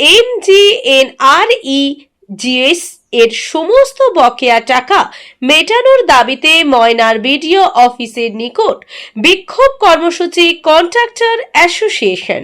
এমজিএনআরইজিএস এর সমস্ত বকেয়া টাকা মেটানোর দাবিতে ময়নার বিডিও অফিসের নিকট বিক্ষোভ কর্মসূচি কন্ট্রাক্টর অ্যাসোসিয়েশন।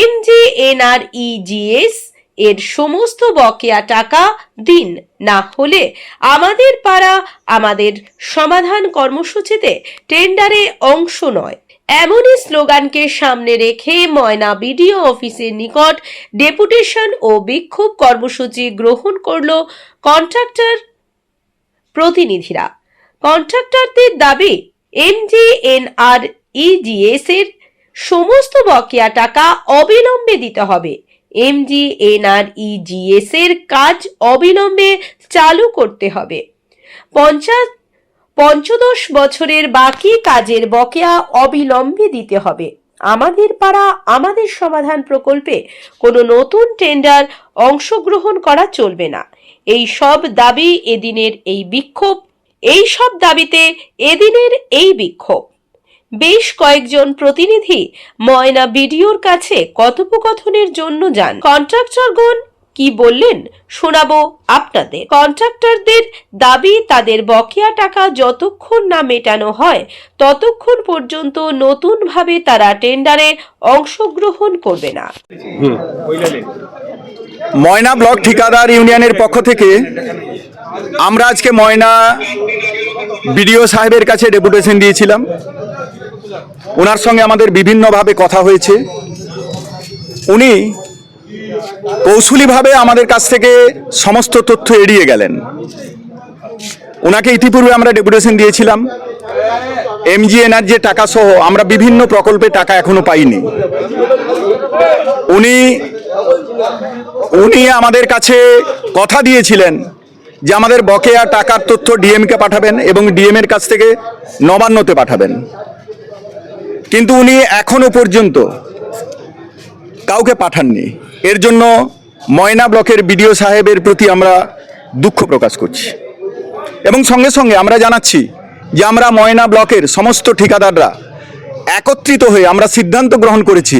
এমজিএনআরইজিএস এর সমস্ত বকেয়া টাকা দিন না হলে আমাদের পাড়া আমাদের সমাধান কর্মসূচিতে টেন্ডারে অংশ নয়। এমনই স্লোগানকে সামনে রেখে ময়না বিডিও অফিসের নিকট ডেপুটেশন ও বিক্ষোভ কর্মসূচি গ্রহণ করল কন্ট্রাক্টর প্রতিনিধিরা। কন্ট্রাক্টরদের দাবি এমজিএনআর ইজিএস এর সমস্ত বকেয়া টাকা অবিলম্বে দিতে হবে। এমজিএনআরইজিএস এর কাজ অবিলম্বে চালু করতে হবে। পঞ্চায়েত পঞ্চদশ বছরের বাকি কাজের বকেয়া অবিলম্বে দিতে হবে। আমাদের পাড়া, আমাদের সমাধান প্রকল্পে কোনো নতুন টেন্ডার অংশগ্রহণ করা চলবে না। এই সব দাবি এদিনের এই বিক্ষোভ, এই সব দাবিতে এদিনের এই বিক্ষোভ। বেশ কয়েকজন প্রতিনিধি ময়না বিডিওর কাছে কথোপকথনের জন্য যান। কন্ট্রাক্টরগণ কি বললেন? শোনাবো আপনাদের। কন্ট্রাক্টরদের দাবি তাদের বকেয়া টাকা যতক্ষণ না মেটানো হয় ততক্ষণ পর্যন্ত নতুনভাবে তারা টেন্ডারে অংশগ্রহণ করবে না। ময়না ব্লক ঠিকাদার ইউনিয়নের পক্ষ থেকে আমরা আজকে ময়না বিডিও সাহেবের কাছে ডেপুটেশন দিয়েছিলাম। ওনার সঙ্গে আমাদের বিভিন্নভাবে কথা হয়েছে। উনি কৌশলীভাবে আমাদের কাছ থেকে সমস্ত তথ্য এড়িয়ে গেলেন। ওনাকে ইতিপূর্বে আমরা ডেপুটেশন দিয়েছিলাম। এমজিএনআর যে টাকা সহ আমরা বিভিন্ন প্রকল্পে টাকা এখনও পাইনি। উনি উনি আমাদের কাছে কথা দিয়েছিলেন যে আমাদের বকেয়া টাকার তথ্য ডিএমকে পাঠাবেন এবং ডিএম এর কাছ থেকে নবান্নতে পাঠাবেন। কিন্তু উনি এখনও পর্যন্ত কাউকে পাঠাননি। এর জন্য ময়না ব্লকের বিডিও সাহেবের প্রতি আমরা দুঃখ প্রকাশ করছি। এবং সঙ্গে সঙ্গে আমরা জানাচ্ছি যে আমরা ময়না ব্লকের সমস্ত ঠিকাদাররা একত্রিত হয়ে আমরা সিদ্ধান্ত গ্রহণ করেছি,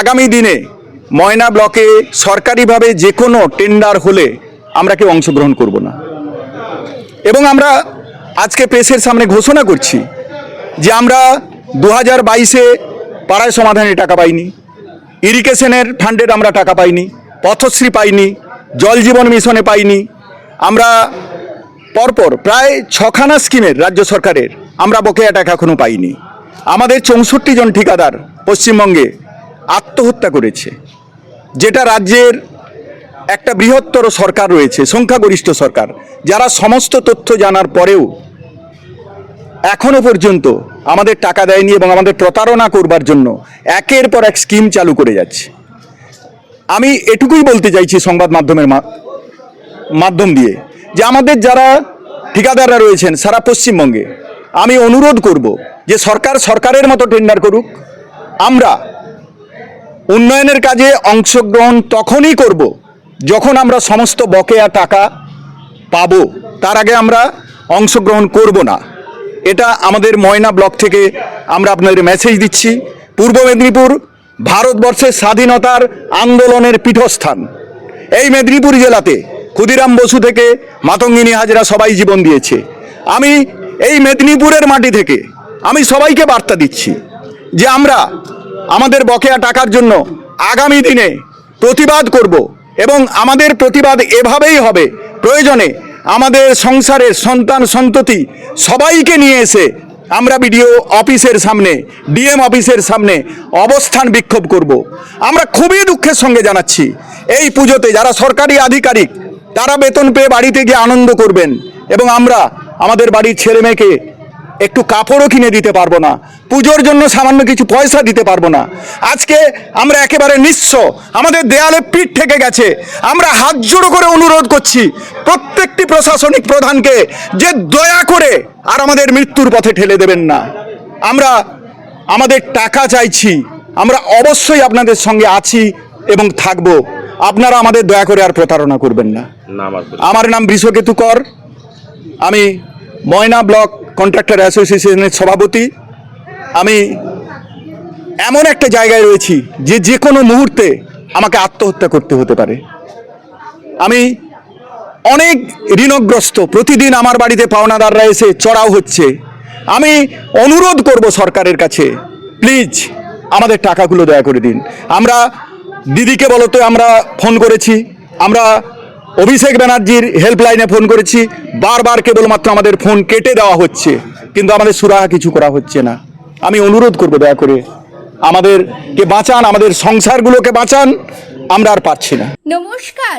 আগামী দিনে ময়না ব্লকে সরকারিভাবে যে কোনো টেন্ডার হলে আমরা কেউ অংশগ্রহণ করব না। এবং আমরা আজকে প্রেসের সামনে ঘোষণা করছি যে আমরা দু হাজার বাইশে পাড়ায় সমাধানে টাকা পাইনি। ইরিগেশনের ফান্ডের আমরা টাকা পাইনি, পথশ্রী পাইনি, জল জীবন মিশনে পাইনি। আমরা পরপর প্রায় ছখানা স্কিমের রাজ্য সরকারের আমরা বকেয়া টাকা এখনও পাইনি। আমাদের চৌষট্টি জন ঠিকাদার পশ্চিমবঙ্গে আত্মহত্যা করেছে। যেটা রাজ্যের একটা বৃহত্তর সরকার রয়েছে, সংখ্যাগরিষ্ঠ সরকার, যারা সমস্ত তথ্য জানার পরেও এখনও পর্যন্ত আমাদের টাকা দেয়নি এবং আমাদের প্রতারণা করবার জন্য একের পর এক স্কিম চালু করে যাচ্ছে। আমি এটুকুই বলতে চাইছি সংবাদ মাধ্যমের মাধ্যম দিয়ে যে আমাদের যারা ঠিকাদাররা রয়েছেন সারা পশ্চিমবঙ্গে, আমি অনুরোধ করব যে সরকার সরকারের মতো টেন্ডার করুক। আমরা উন্নয়নের কাজে অংশগ্রহণ তখনই করব যখন আমরা সমস্ত বকেয়া টাকা পাবো। তার আগে আমরা অংশগ্রহণ করব না। এটা আমাদের ময়না ব্লক থেকে আমরা আপনাদের মেসেজ দিচ্ছি। পূর্ব মেদিনীপুর ভারতবর্ষের স্বাধীনতার আন্দোলনের পীঠস্থান। এই মেদিনীপুর জেলাতে ক্ষুদিরাম বসু থেকে মাতঙ্গিনী হাজরা সবাই জীবন দিয়েছে। আমি এই মেদিনীপুরের মাটি থেকে আমি সবাইকে বার্তা দিচ্ছি যে আমরা আমাদের বকেয়া টাকার জন্য আগামী দিনে প্রতিবাদ করব এবং আমাদের প্রতিবাদ এভাবেই হবে। প্রয়োজনে আমাদের সংসারের সন্তান সন্ততি সবাইকে নিয়ে এসে আমরা বিডিও অফিসের সামনে, ডিএম অফিসের সামনে অবস্থান বিক্ষোভ করব। আমরা খুবই দুঃখের সঙ্গে জানাচ্ছি, এই পুজোতে যারা সরকারি আধিকারিক, তারা বেতন পেয়ে বাড়িতে গিয়ে আনন্দ করবেন এবং আমরা আমাদের বাড়ির ছেলে মেয়েকে একটু কাপড়ও কিনে দিতে পারব না। পুজোর জন্য সামান্য কিছু পয়সা দিতে পারব না। আজকে আমরা একেবারে নিঃস্ব। আমাদের দেয়ালে পিঠ থেকে গেছে। আমরা হাত জোড়ো করে অনুরোধ করছি প্রত্যেকটি প্রশাসনিক প্রধানকে যে দয়া করে আর আমাদের মৃত্যুর পথে ঠেলে দেবেন না। আমরা আমাদের টাকা চাইছি। আমরা অবশ্যই আপনাদের সঙ্গে আছি এবং থাকব। আপনারা আমাদের দয়া করে আর প্রতারণা করবেন না। আমার নাম বৃষকেতু কর। আমি ময়না ব্লক কন্ট্রাক্টর অ্যাসোসিয়েশনের সভাপতি। আমি এমন একটা জায়গায় রয়েছি যে যে কোনো মুহূর্তে আমাকে আত্মহত্যা করতে হতে পারে। আমি অনেক ঋণগ্রস্ত, প্রতিদিন আমার বাড়িতে পাওনাদাররা এসে চড়াও হচ্ছে। আমি অনুরোধ করব সরকারের কাছে, প্লিজ আমাদের টাকাগুলো দয়া করে দিন। আমরা দিদিকে বলতে আমরা ফোন করেছি, আমরা অভিষেক ব্যানার্জির হেল্পলাইনে ফোন করেছি। বারবার কেবলমাত্র আমাদের ফোন কেটে দেওয়া হচ্ছে, কিন্তু আমাদের সুরাহা কিছু করা হচ্ছে না। আমি অনুরোধ করব দয়া করে আমাদেরকে বাঁচান, আমাদের সংসারগুলোকে বাঁচান, আমরা আর পাচ্ছি না। নমস্কার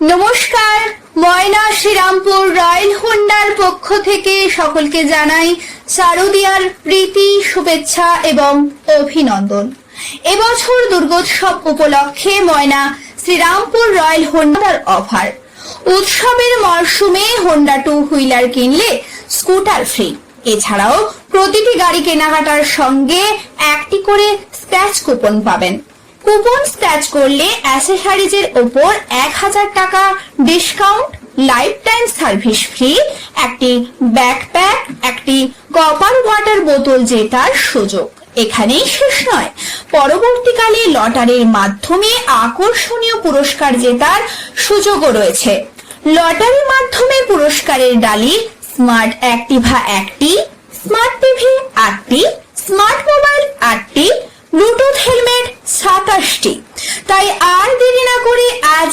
নমস্কার, ময়না শ্রীরামপুর রয়্যাল হোন্ডার পক্ষ থেকে সকলকে জানাই শারদিয়ার প্রীতি, শুভেচ্ছা এবং অভিনন্দন। এবছর দুর্গোৎসব উপলক্ষে ময়না শ্রীরামপুর রয়্যাল হোন্ডার অফার উৎসবের মরশুমে হোন্ডা টু হুইলার কিনলে স্কুটার ফ্রি এছাড়াও প্রতিটি গাড়ি কেনাকাটার সঙ্গে একটি করে স্ক্র্যাচ কুপন পাবেন। কুপন স্ক্র্যাচ করলে অ্যাসেসারিজের ওপর এক হাজার টাকা discount life time service free, একটি ব্যাকপ্যাক, একটি কপার ওয়াটার বোতল জেতার সুযোগ। এখানেই শেষ নয়। পরবর্তীকালে লটারির মাধ্যমে আকর্ষণীয় পুরস্কার জেতার সুযোগও রয়েছে। লটারির মাধ্যমে পুরস্কারের ডালি, স্মার্ট অ্যাক্টিভা একটি, স্মার্ট টিভি আটটি, স্মার্ট মোবাইল আটটি ব্লুটুথ হেলমেট সাতাশটি তাই আর দেরি না করে